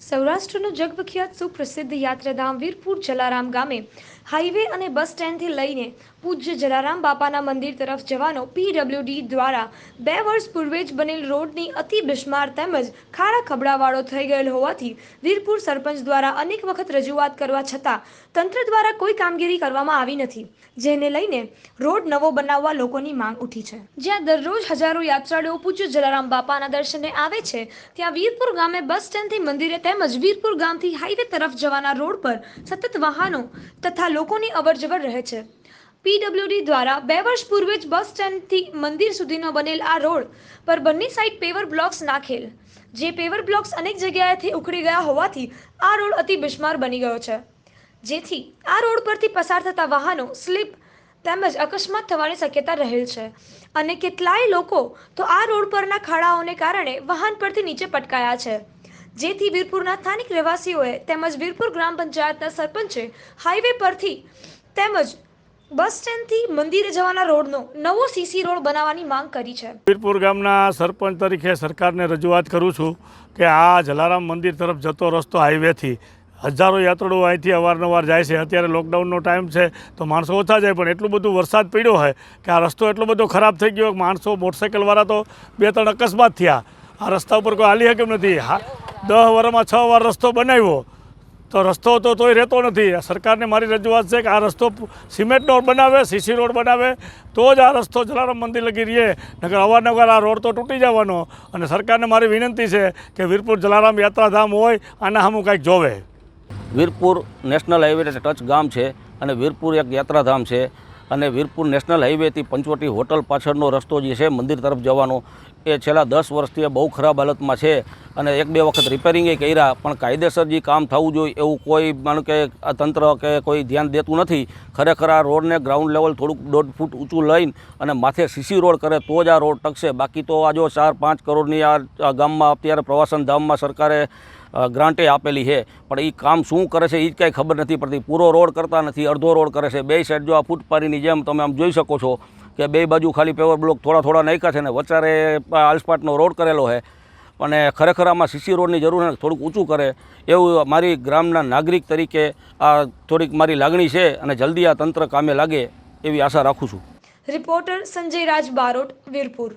સૌરાષ્ટ્રનું જગવિખ્યાત સુપ્રસિદ્ધ યાત્રાધામ વીરપુર જલારામ ગામે હાઈવે અને બસ સ્ટેન્ડથી લઈને પૂજ્ય જલારામ બાપાના મંદિર તરફ જવાનો પીડબ્લ્યુડી દ્વારા બે વર્ષ પૂર્વે જ બનેલ રોડની અતિ બિસ્માર તેમજ ખાડા ખબડાવાળો થઈ ગયેલ હોવાથી વીરપુર સરપંચ દ્વારા અનેક વખત રજૂઆત કરવા છતાં તંત્ર દ્વારા કોઈ કામગીરી કરવામાં આવી નથી, જેને લઈને રોડ નવો બનાવવા લોકોની માંગ ઉઠી છે. જ્યાં દરરોજ હજારો યાત્રાળુઓ પૂજ્ય જલારામ બાપાના દર્શને આવે છે, ત્યાં વીરપુર ગામે બસ સ્ટેન્ડથી મંદિરે તેમજ વીરપુર ગામથી હાઈવે તરફ જવાના રોડ પર સતત વાહનો તથા લોકોની અવરજવર રહે છે. પીડબ્લ્યુડી દ્વારા બે વર્ષ પૂર્વે જ બસ સ્ટેન્ડથી મંદિર સુધીનો બનેલ આ રોડ પર બંને સાઈડ પેવર બ્લોક્સ નાખેલ. જે પેવર બ્લોક્સ અનેક જગ્યાએથી ઉખડી ગયા હોવાથી આ રોડ અતિ બિસ્માર બની ગયો છે. જેથી આ રોડ પરથી પસાર થતા વાહનો સ્લીપ તેમજ અકસ્માત થવાની શક્યતા રહેલ છે અને કેટલાય લોકો તો આ રોડ પરના ખાડાઓને કારણે વાહન પરથી નીચે પટકાયા છે. જેથી વીરપુરના સ્થાનિક રહેવાસીઓએ તેમજ વીરપુર ગ્રામ પંચાયતના સરપંચે હાઈવે પરથી તેમજ બસ સ્ટેન્ડથી મંદિરે જવાના રોડનો નવો સીસી રોડ બનાવવાની માંગ કરી છે. વીરપુર ગામના સરપંચ તરીકે સરકારને રજૂઆત કરું છું કે આ જલારામ મંદિર તરફ જતો રસ્તો હાઈવેથી હજારો યાત્રાળુઓ અહીંથી અવારનવાર જાય છે. અત્યારે લોકડાઉનનો ટાઈમ છે તો માણસો ઓછા જાય, પણ એટલું બધું વરસાદ પડ્યો હોય કે આ રસ્તો એટલો બધો ખરાબ થઈ ગયો માણસો મોટરસાઇકલવાળા તો બે ત્રણ અકસ્માત થયા. આ રસ્તા ઉપર કોઈ હાલી શકે નથી. હા દસ વર્ષમાં છ વાર રસ્તો બનાવ્યો. તો રસ્તો તો તોય રહેતો નથી. સરકારને મારી રજૂઆત છે કે આ રસ્તો સિમેન્ટ રોડ બનાવે, સીસી રોડ બનાવે, તો જ આ રસ્તો જલારામ મંદિર લગી રહીએ નકર અવારનવાર આ રોડ તો તૂટી જવાનો. અને સરકારને મારી વિનંતી છે કે વીરપુર જલારામ યાત્રાધામ હોય, આના સામું કાંઈક જોવે. વીરપુર નેશનલ હાઈવે ટચ ગામ છે અને વીરપુર એક યાત્રાધામ છે. અને વીરપુર નેશનલ હાઈવેથી પંચવટી હોટલ પાછળનો રસ્તો જે છે મંદિર તરફ જવાનો, એ છેલ્લા દસ વર્ષથી બહુ ખરાબ હાલતમાં છે. અને એક બે વખત રિપેરિંગે કર્યા, પણ કાયદેસર જે કામ થવું જોઈએ એવું કોઈ માનો કે આ તંત્ર કે કોઈ ધ્યાન દેતું નથી. ખરેખર આ રોડને ગ્રાઉન્ડ લેવલ થોડુંક દોઢ ફૂટ ઊંચું લઈને અને માથે સીસી રોડ કરે તો જ આ રોડ ટકશે. બાકી તો આ જો ચાર પાંચ કરોડની આ આ ગામમાં અત્યારે પ્રવાસન ધામમાં સરકારે ગ્રાન્ટે આપેલી છે. પણ એ કામ શું કરે છે એ જ કાંઈ ખબર નથી પડતી. પૂરો રોડ કરતા નથી, અડધો રોડ કરે છે. બે સાઈડ જો આ ફૂટપારીની જેમ તમે આમ જોઈ શકો છો કે બે બાજુ ખાલી પેવર બ્લોક થોડા થોડા નાખ્યા છે ને વચારે આલસપાટનો રોડ કરેલો છે. અને ખરેખર આમાં સીસી રોડની જરૂર થોડુંક ઊંચું કરે. એવું મારી ગ્રામના નાગરિક તરીકે આ થોડીક મારી લાગણી છે અને જલ્દી આ તંત્ર કામે લાગે એવી આશા રાખું છું. રિપોર્ટર સંજય રાજ બારોટ, વીરપુર.